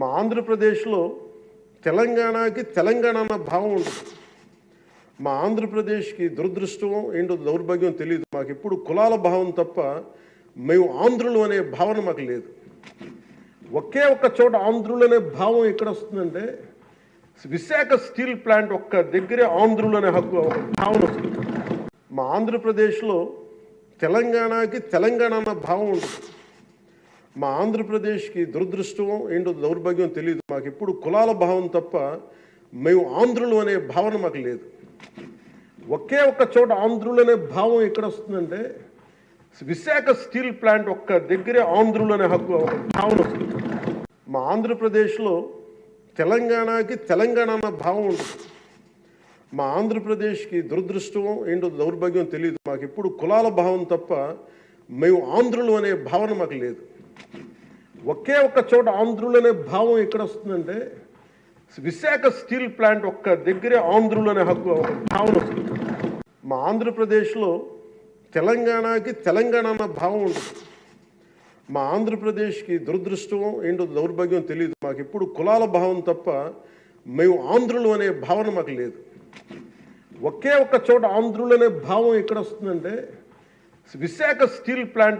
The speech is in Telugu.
మా ఆంధ్రప్రదేశ్లో తెలంగాణకి తెలంగాణ అన్న భావం ఉంటుంది మా ఆంధ్రప్రదేశ్కి దురదృష్టం ఏంటో దౌర్భాగ్యం తెలియదు మాకు ఎప్పుడు కులాల భావం తప్ప మేము ఆంధ్రులు అనే భావన మాకు లేదు. ఒకే ఒక్క చోట ఆంధ్రులు అనే భావం ఎక్కడ వస్తుందంటే విశాఖ స్టీల్ ప్లాంట్ ఒక్క దగ్గరే ఆంధ్రులు అనే హక్కు భావన వస్తుంది. మా ఆంధ్రప్రదేశ్లో తెలంగాణకి తెలంగాణ అన్న భావం ఉంటుంది మా ఆంధ్రప్రదేశ్కి దురదృష్టం ఏంటో దౌర్భాగ్యం తెలియదు మాకు ఎప్పుడు కులాల భావం తప్ప మేము ఆంధ్రులు అనే భావన మాకు లేదు. ఒకే ఒక్క చోట ఆంధ్రులు అనే భావం ఎక్కడ వస్తుందంటే విశాఖ స్టీల్ ప్లాంట్ ఒక్క దగ్గరే ఆంధ్రులు అనే హక్కు భావన వస్తుంది. మా ఆంధ్రప్రదేశ్లో తెలంగాణకి తెలంగాణ అన్న భావం ఉంటుంది. మా ఆంధ్రప్రదేశ్కి దురదృష్టం ఏంటో దౌర్భాగ్యం తెలియదు మాకు ఎప్పుడు కులాల భావం తప్ప మేము ఆంధ్రులు అనే భావన మాకు లేదు. ఒకే ఒక్క చోట ఆంధ్రులు అనే భావం ఎక్కడ వస్తుందంటే విశాఖ స్టీల్ ప్లాంట్ ఒక్క దగ్గరే ఆంధ్రులు అనే హక్కు భావన వస్తుంది. మా ఆంధ్రప్రదేశ్లో తెలంగాణకి తెలంగాణ అన్న భావం ఉంటుంది. మా ఆంధ్రప్రదేశ్కి దురదృష్టం ఏంటో దౌర్భాగ్యం తెలియదు మాకు ఎప్పుడు కులాల భావం తప్ప మేము ఆంధ్రులు అనే భావన మాకు లేదు. ఒకే ఒక్క చోట ఆంధ్రులు అనే భావం ఎక్కడ వస్తుందంటే విశాఖ స్టీల్ ప్లాంట్